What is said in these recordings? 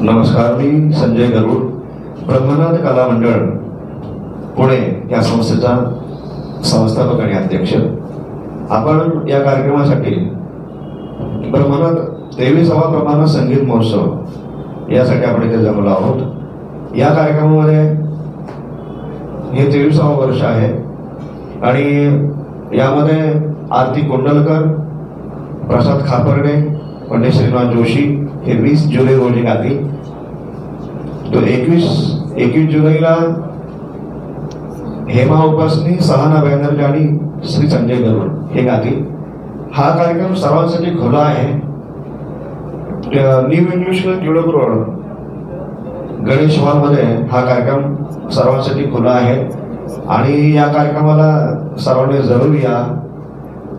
नमस्कार मी संजय गरुड ब्रह्मनाथ कला मंडळ पुणे या संस्थेचा संस्थापक आणि अध्यक्ष. आपण या कार्यक्रमासाठी ब्रह्मनाथ तेवीसावा प्रमाण संगीत महोत्सव यासाठी आपण इथे जमलो आहोत. या कार्यक्रमामध्ये हे तेवीसावं वर्ष आहे आणि यामध्ये आरती कोंडलकर प्रसाद खापर्डे पंडित श्रीनाथ जोशी हे वीस जुलै रोजी गातील तो एकवीस एकवीस जुलैला हेमा उपासनी सहाना बॅनर्जी आणि श्री संजय गरुड हे गातील. हा कार्यक्रम सर्वांसाठी खुला आहे. New English Tilak road Ganesh हॉलमध्ये हा कार्यक्रम सर्वांसाठी खुला आहे. आणि या कार्यक्रमाला सर्वांनी जरूर या.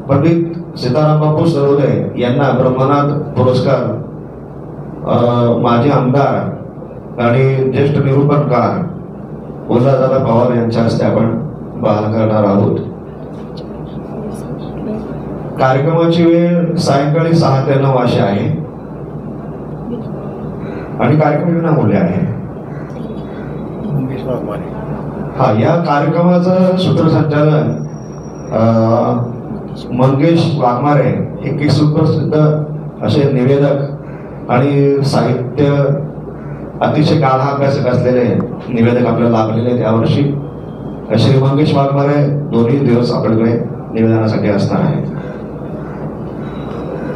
पंडित सीताराम बापू सरोदे यांना ब्रह्मनाथ पुरस्कार माजी आमदार आणि ज्येष्ठ निरूपणकार उल्हादादा पवार यांच्या हस्ते आपण बहाल करणार आहोत. कार्यक्रमाची वेळ सायंकाळी सहा ते नऊ अशी आहे. आणि कार्यक्रम विनामूल्य आहे. हा या कार्यक्रमाचं सूत्रसंचालन मंगेश वाघमारे हे की सुप्रसिद्ध असे निवेदक आणि साहित्य अतिशय गाढा अभ्यासक असलेले निवेदक आपल्याला लाभलेले आहेत. यावर्षी श्री मंगेश वाघमारे दोन्ही दिवस आपल्याकडे निवेदनासाठी असणार आहेत.